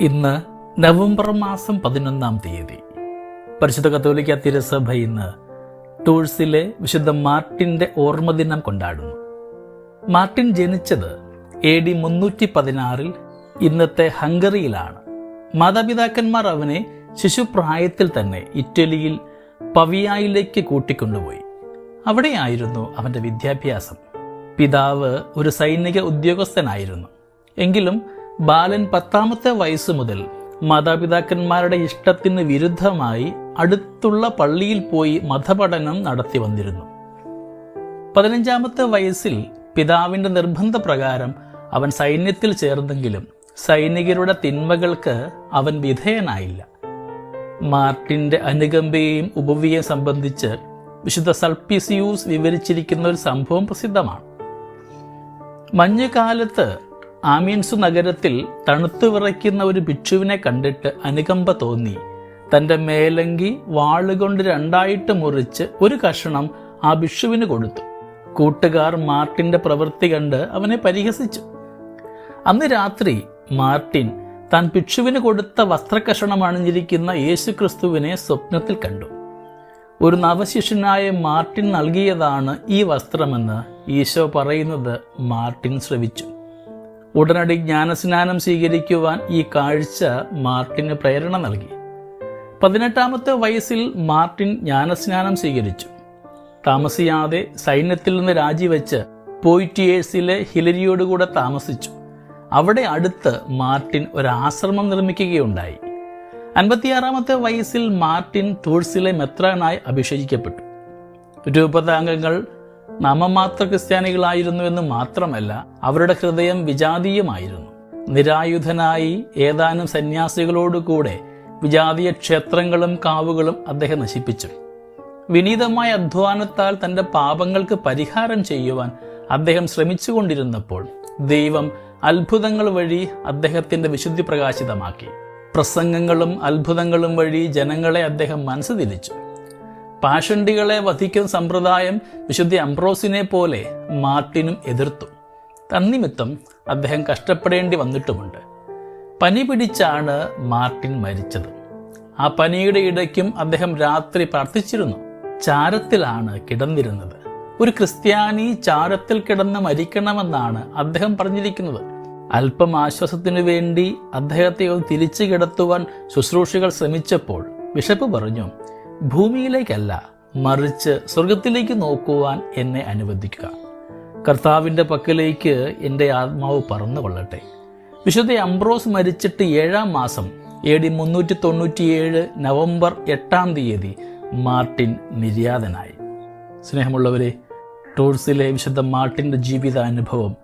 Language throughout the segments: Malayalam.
ഇന്ന് നവംബർ മാസം പതിനൊന്നാം തീയതി. പരിശുദ്ധ കത്തോലിക്ക തിരുസഭ ഇന്ന് ടൂൾസിലെ വിശുദ്ധ മാർട്ടിന്റെ ഓർമ്മദിനം കൊണ്ടാടുന്നു. മാർട്ടിൻ ജനിച്ചത് എ ഡി മുന്നൂറ്റി പതിനാറിൽ ഇന്നത്തെ ഹംഗറിയിലാണ്. മാതാപിതാക്കന്മാർ അവനെ ശിശുപ്രായത്തിൽ തന്നെ ഇറ്റലിയിൽ പവിയായിലേക്ക് കൂട്ടിക്കൊണ്ടുപോയി. അവിടെയായിരുന്നു അവന്റെ വിദ്യാഭ്യാസം. പിതാവ് ഒരു സൈനിക ഉദ്യോഗസ്ഥനായിരുന്നു. എങ്കിലും ബാലൻ പത്താമത്തെ വയസ്സ് മുതൽ മാതാപിതാക്കന്മാരുടെ ഇഷ്ടത്തിന് വിരുദ്ധമായി അടുത്തുള്ള പള്ളിയിൽ പോയി മതപഠനം നടത്തി വന്നിരുന്നു. പതിനഞ്ചാമത്തെ വയസ്സിൽ പിതാവിന്റെ നിർബന്ധപ്രകാരം അവൻ സൈന്യത്തിൽ ചേർന്നെങ്കിലും സൈനികരുടെ തിന്മകൾക്ക് അവൻ വിധേയനായില്ല. മാർട്ടിന്റെ അനുകമ്പയെയും ഉപവിയെയും സംബന്ധിച്ച് വിശുദ്ധ സൾപ്പിസിയൂസ് വിവരിച്ചിരിക്കുന്ന ഒരു സംഭവം പ്രസിദ്ധമാണ്. മഞ്ഞുകാലത്ത് ആമീൻസു നഗരത്തിൽ തണുത്തു വിറയ്ക്കുന്ന ഒരു ഭിക്ഷുവിനെ കണ്ടിട്ട് അനുകമ്പ തോന്നി. തന്റെ മേലങ്കി വാളുകൊണ്ട് രണ്ടായിട്ട് മുറിച്ച് ഒരു കഷണം ആ ഭിക്ഷുവിന് കൊടുത്തു. കൂട്ടുകാർ മാർട്ടിന്റെ പ്രവൃത്തി കണ്ട് അവനെ പരിഹസിച്ചു. അന്ന് രാത്രി മാർട്ടിൻ താൻ ഭിക്ഷുവിന് കൊടുത്ത വസ്ത്രകഷണം അണിഞ്ഞിരിക്കുന്ന യേശുക്രിസ്തുവിനെ സ്വപ്നത്തിൽ കണ്ടു. ഒരു നവശിഷ്യനായ മാർട്ടിൻ നൽകിയതാണ് ഈ വസ്ത്രമെന്ന് ഈശോ പറയുന്നത് മാർട്ടിൻ ശ്രവിച്ചു. ഉടനടി ജ്ഞാനസ്നാനം സ്വീകരിക്കുവാൻ ഈ കാഴ്ച മാർട്ടിന് പ്രേരണ നൽകി. പതിനെട്ടാമത്തെ വയസ്സിൽ മാർട്ടിൻ ജ്ഞാനസ്നാനം സ്വീകരിച്ചു. താമസിയാതെ സൈന്യത്തിൽ നിന്ന് രാജിവെച്ച് പോയിറ്റിയേഴ്സിലെ ഹിലരിയോടുകൂടെ താമസിച്ചു. അവിടെ അടുത്ത് മാർട്ടിൻ ഒരു ആശ്രമം നിർമ്മിക്കുകയുണ്ടായി. അൻപത്തിയാറാമത്തെ വയസ്സിൽ മാർട്ടിൻ ടൂൾസിലെ മെത്രാനായി അഭിഷേചിക്കപ്പെട്ടു രൂപതാംഗങ്ങൾ നാമമാത്ര ക്രിസ്ത്യാനികളായിരുന്നു എന്ന് മാത്രമല്ല അവരുടെ ഹൃദയം വിജാതീയമായിരുന്നു. നിരായുധനായി ഏതാനും സന്യാസികളോടുകൂടെ വിജാതീയ ക്ഷേത്രങ്ങളും കാവുകളും അദ്ദേഹം നശിപ്പിച്ചു. വിനീതമായ അധ്വാനത്താൽ തന്റെ പാപങ്ങൾക്ക് പരിഹാരം ചെയ്യുവാൻ അദ്ദേഹം ശ്രമിച്ചുകൊണ്ടിരുന്നപ്പോൾ ദൈവം അത്ഭുതങ്ങൾ വഴി അദ്ദേഹത്തിന്റെ വിശുദ്ധി പ്രകാശിതമാക്കി. പ്രസംഗങ്ങളും അത്ഭുതങ്ങളും വഴി ജനങ്ങളെ അദ്ദേഹം മനസ്സ് തിരിച്ചു. പാഷണ്ടികളെ വധിക്കുന്ന സമ്പ്രദായം വിശുദ്ധി അംബ്രോസിനെ പോലെ മാർട്ടിനും എതിർത്തു. തന്നിമിത്തം അദ്ദേഹം കഷ്ടപ്പെടേണ്ടി വന്നിട്ടുമുണ്ട്. പനി പിടിച്ചാണ് മാർട്ടിൻ മരിച്ചത്. ആ പനിയുടെ ഇടയ്ക്കും അദ്ദേഹം രാത്രി പ്രാർത്ഥിച്ചിരുന്നു. ചാരത്തിലാണ് കിടന്നിരുന്നത്. ഒരു ക്രിസ്ത്യാനി ചാരത്തിൽ കിടന്ന് മരിക്കണമെന്നാണ് അദ്ദേഹം പറഞ്ഞിരിക്കുന്നത്. അല്പം ആശ്വാസത്തിനു വേണ്ടി അദ്ദേഹത്തെ ഒന്ന് തിരിച്ചു കിടത്തുവാൻ ശുശ്രൂഷകൾ ശ്രമിച്ചപ്പോൾ ബിഷപ്പ് പറഞ്ഞു ഭൂമിയിലേക്കല്ല മറിച്ച് സ്വർഗത്തിലേക്ക് നോക്കുവാൻ എന്നെ അനുവദിക്കുക. കർത്താവിന്റെ പക്കലേക്ക് എന്റെ ആത്മാവ് പറന്നു കൊള്ളട്ടെ വിശുദ്ധ അംബ്രോസ് മരിച്ചിട്ട് ഏഴാം മാസം എ ഡി മുന്നൂറ്റി തൊണ്ണൂറ്റിയേഴ് നവംബർ എട്ടാം തീയതി മാർട്ടിൻ നിര്യാതനായി. സ്നേഹമുള്ളവരെ ടൂർസിലെ വിശുദ്ധ മാർട്ടിന്റെ ജീവിതാനുഭവം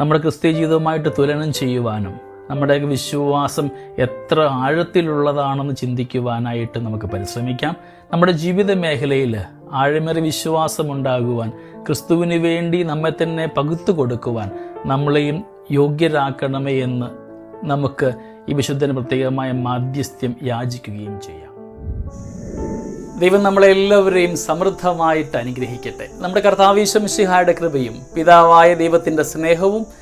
നമ്മുടെ ക്രിസ്ത്യ ജീവിതവുമായിട്ട് തുലനം ചെയ്യുവാനും നമ്മുടെ വിശ്വാസം എത്ര ആഴത്തിലുള്ളതാണെന്ന് ചിന്തിക്കുവാനായിട്ട് നമുക്ക് പരിശ്രമിക്കാം. നമ്മുടെ ജീവിത മേഖലയിൽ ആഴമേറി വിശ്വാസം ഉണ്ടാകുവാൻ ക്രിസ്തുവിന് വേണ്ടി നമ്മെ തന്നെ പകുത്തു കൊടുക്കുവാൻ നമ്മളെയും യോഗ്യരാക്കണമേ എന്ന് നമുക്ക് ഈ വിശുദ്ധന് പ്രത്യേകമായ മാധ്യസ്ഥ്യം യാചിക്കുകയും ചെയ്യാം. ദൈവം നമ്മളെല്ലാവരെയും സമൃദ്ധമായിട്ട് അനുഗ്രഹിക്കട്ടെ. നമ്മുടെ കർത്താവീശ്വമിഷിഹായുടെ കൃപയും പിതാവായ ദൈവത്തിന്റെ സ്നേഹവും